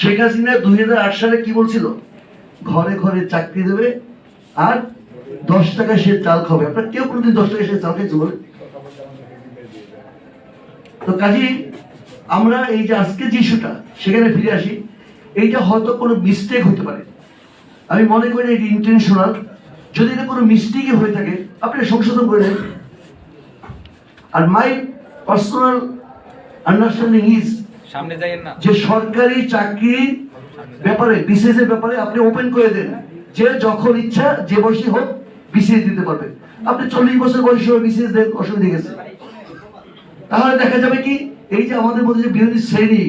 শেখ হাসিনা দুই সালে কি বলছিল? ঘরে ঘরে চাকরি দেবে আর দশ টাকা সে চাল খাবে। আপনার কেউ দশ টাকা সে চাল বলে তো আমরা এই যে আজকে যে ইস্যুটা, সেখানে ফিরে আসি। এইটা হয়তো কোনো মিস্টেক হতে পারে। আমি মনে করি এটি ইন্টেনশনাল যদি এটা কোনো মিস্টেকই হয়ে থাকে, আপনি সংশোধন করে আর মাই পার্সোনাল আন্ডারস্ট্যান্ডিং ইজ সামনে যাইয়েন না। যে সরকারি চাকরির ব্যাপারে বিসিএস এর ব্যাপারে আপনি ওপেন করে দেন। যে যখন ইচ্ছা যে বয়সী হোক বিসিএস দিতে পারবে। আপনি চল্লিশ বছর বয়সী হয়ে বিসিএস দেন অসুবিধা গেছে। তাহলে দেখা যাবে কি এই যে আমাদের মধ্যে যে বিভিন্ন শ্রেণি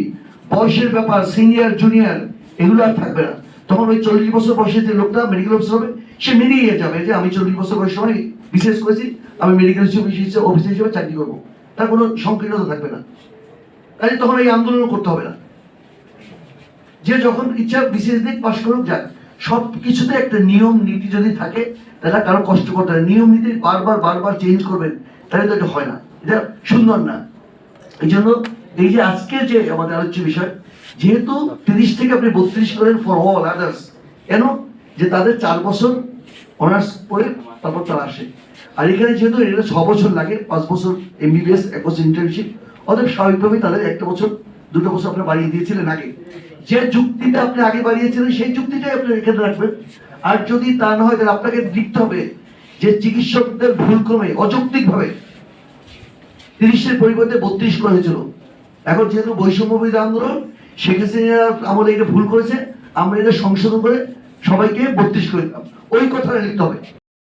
বয়সের ব্যাপার সিনিয়র জুনিয়র এগুলো আর থাকবে না। তখন ওই চল্লিশ বছর বয়সের যে লোকটা মেডিকেল অফিসার হবে সে মেরিয়ে যাবে যে আমি চল্লিশ বছর বয়সের সময় বিসিএস করেছি আমি মেডিকেল অফিসার হিসেবে চাকরি করব। তার কোনো সংকীর্ণতা থাকবে না। কাজে তখন এই আন্দোলন করতে হবে না। যে যখন ইচ্ছা বিশেষ দিক পাশ করুক যাক, সব কিছুতে একটা নিয়ম নীতি যদি থাকে, তাহলে কারও কষ্ট করতে হয় নিয়ম নীতি বারবার বারবার চেঞ্জ করবেন, তাহলে তো এটা হয় না। এটা সুন্দর না। এই জন্য এই যে আজকে যে আমাদের আলোচ্য বিষয়, যেহেতু তিরিশ থেকে আপনি বত্রিশ করেন ফর অল আদার্স কেন? যে তাদের চার বছর অনার্স পড়ে তারপর তারা আসে। আর এখানে যেহেতু এটা ছ বছর লাগে, পাঁচ বছর এমবিবিএস এক বছর ইন্টার্নশিপ অতএব স্বাভাবিকভাবেই তাদের একটা বছর, দুটো বছর আপনি বাড়িয়ে দিয়েছিলেন আগে। যে যুক্তিটা আপনি আগে বাড়িয়েছিলেন, সেই যুক্তিটাই আপনি এখানে রাখবেন। আর যদি তা না হয়, তাহলে আপনাকে লিখতে হবে যে চিকিৎসকদের ভুল ক্রমে অযৌক্তিকভাবে তিরিশের পরিবর্তে বত্রিশ করা হয়েছিল এখন যেহেতু বৈষম্যবিধি আন্দোলন শেখ হাসিনা আমলে এটা ভুল করেছে, আমরা এটা সংশোধন করে সবাইকে বত্রিশ করে দিলাম। ওই কথাটা লিখতে হবে।